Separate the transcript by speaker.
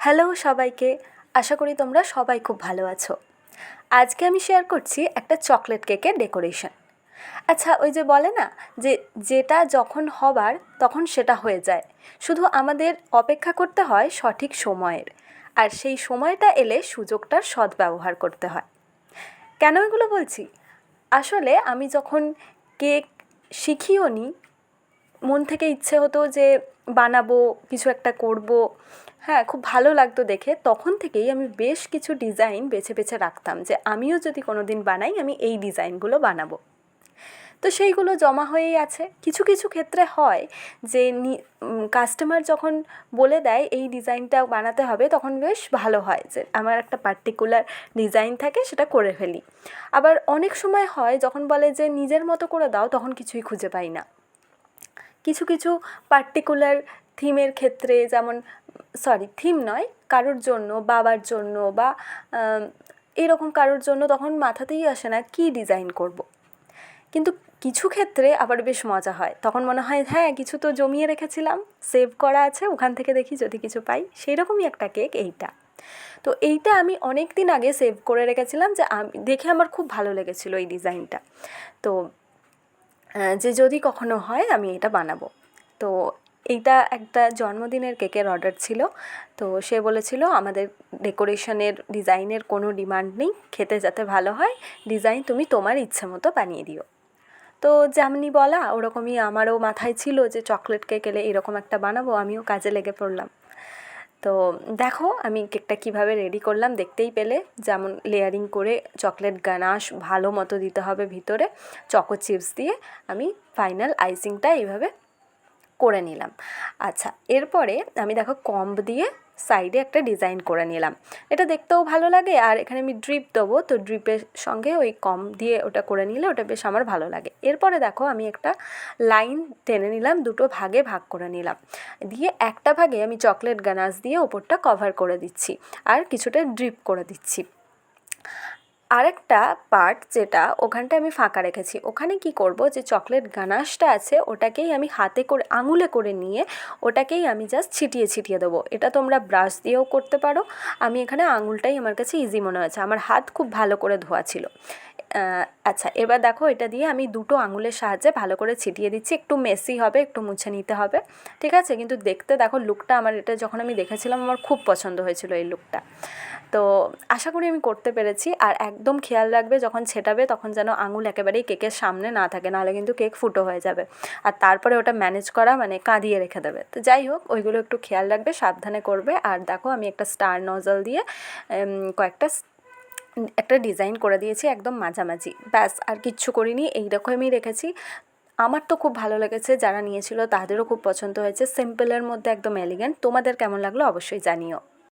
Speaker 1: Hello সবাইকে, আশা করি তোমরা সবাই খুব ভালো আছো। আজকে আমি শেয়ার করছি একটা চকলেট কেকের ডেকোরেশন আচ্ছা ওই যে বলে না যে যেটা যখন হবার তখন সেটা হয়ে যায়। শুধু আমাদের অপেক্ষা করতে হয় সঠিক সময়ের। আর সেই সময়টা এলে সুযোগটার সদ্ব্যবহার করতে হয়। কেন এগুলো বলছি? আসলে আমি যখন কেক শিখিও নি মন থেকে ইচ্ছে হতো যে বানাবো, কিছু একটা করব হ্যাঁ খুব ভালো লাগতো দেখে। তখন থেকেই আমি বেশ কিছু ডিজাইন বেছে বেছে রাখতাম যে আমিও যদি কোনো দিন বানাই, আমি এই ডিজাইনগুলো বানাবো। তো সেইগুলো জমা হয়েই আছে। কিছু কিছু ক্ষেত্রে হয় যে কাস্টমার যখন বলে দেয়, এই ডিজাইনটা বানাতে হবে, তখন বেশ ভালো হয় যে আমার একটা পার্টিকুলার ডিজাইন থাকে, সেটা করে ফেলি। আবার অনেক সময় হয়, যখন বলে যে নিজের মতো করে দাও, তখন কিছুই খুঁজে পাই না। কিছু কিছু পার্টিকুলার থিমের ক্ষেত্রে যেমন সরি থিম নয়, কারোর জন্য, বাবার জন্য বা এরকম কারোর জন্য তখন মাথাতেই আসে না কী ডিজাইন করব। কিন্তু কিছু ক্ষেত্রে আবার বেশ মজা হয়। তখন মনে হয় হ্যাঁ কিছু তো জমিয়ে রেখেছিলাম সেভ করা আছে, ওখান থেকে দেখি যদি কিছু পাই। সেই রকমই একটা কেক এইটা। তো এইটা আমি অনেক দিন আগে সেভ করে রেখেছিলাম যে আমি, দেখে আমার খুব ভালো লেগেছিলো এই ডিজাইনটা তো যে যদি কখনো হয় আমি এটা বানাবো। তো এইটা একটা জন্মদিনের কেকের অর্ডার ছিল। তো সে বলেছিল, আমাদের ডেকোরেশনের, ডিজাইনের কোনো ডিমান্ড নেই, খেতে যাতে ভালো হয়, ডিজাইন তুমি তোমার ইচ্ছে মতো বানিয়ে দিও। তো যেমনি বলা, ওরকমই আমারও মাথায় ছিল যে চকলেট কেক এলে এরকম একটা বানাবো, আমিও কাজে লেগে পড়লাম। তো দেখো, আমি কেকটা কীভাবে রেডি করলাম, দেখতেই পেলে। যেমন লেয়ারিং করে চকলেট গানাশ ভালো মতো দিতে হবে ভিতরে চকো চিপস দিয়ে। আমি ফাইনাল আইসিংটা এইভাবে করে নিলাম। আচ্ছা এরপরে আমি দেখো কম্ব দিয়ে সাইডে একটা ডিজাইন করে নিলাম। এটা দেখতেও ভালো লাগে আর এখানে আমি ড্রিপ দেবো, তো ড্রিপের সঙ্গে ওই কম দিয়ে ওটা করে নিলে ওটা বেশ আমার ভালো লাগে। এরপরে দেখো আমি একটা লাইন টেনে নিলাম, দুটো ভাগে ভাগ করে নিলাম। দিয়ে একটা ভাগে আমি চকলেট গানাস দিয়ে ওপরটা কভার করে দিচ্ছি আর কিছুটা ড্রিপ করে দিচ্ছি। আরেকটা পার্ট যেটা ওখানটা আমি ফাঁকা রেখেছি। ওখানে কি করব যে চকলেট গানাশটা আছে, ওটাকেই আমি হাতে করে, আঙুলে করে নিয়ে ওটাকেই আমি জাস্ট ছিটিয়ে ছিটিয়ে দেবো। এটা তোমরা ব্রাশ দিয়েও করতে পারো। আমি এখানে আঙুলটাই আমার কাছে ইজি মনে হয়েছে। আমার হাত খুব ভালো করে ধোয়া ছিল। আচ্ছা এবার দেখো এটা দিয়ে আমি দুটো আঙুলের সাহায্যে ভালো করে ছিটিয়ে দিচ্ছি। একটু মেসি হবে, একটু মুছে নিতে হবে। ঠিক আছে? কিন্তু দেখতে দেখো লুকটা আমার, এটা যখন আমি দেখেছিলাম আমার খুব পছন্দ হয়েছিল এই লুকটা তো আশা করি আমি করতে পেরেছি। আর একদম খেয়াল রাখবে, যখন ছেটাবে তখন যেন আঙুল একেবারেই কেকের সামনে না থাকে, নাহলে কিন্তু কেক ফুটো হয়ে যাবে। আর তারপরে ওটা ম্যানেজ করা মানে কাঁদিয়ে রেখে দেবে। তো যাই হোক, ওইগুলো একটু খেয়াল রাখবে, সাবধানে করবে। আর দেখো, আমি একটা স্টার নজল দিয়ে কয়েকটা একটা ডিজাইন করে দিয়েছি একদম মাঝামাঝি। ব্যাস, আর কিচ্ছু করিনি। এইরকমই রেখেছি। আমার তো খুব ভালো লেগেছে, যারা নিয়েছিল তাদেরও খুব পছন্দ হয়েছে। সিম্পলের মধ্যে একদম এলিগেন্ট। তোমাদের কেমন লাগল অবশ্যই জানিও।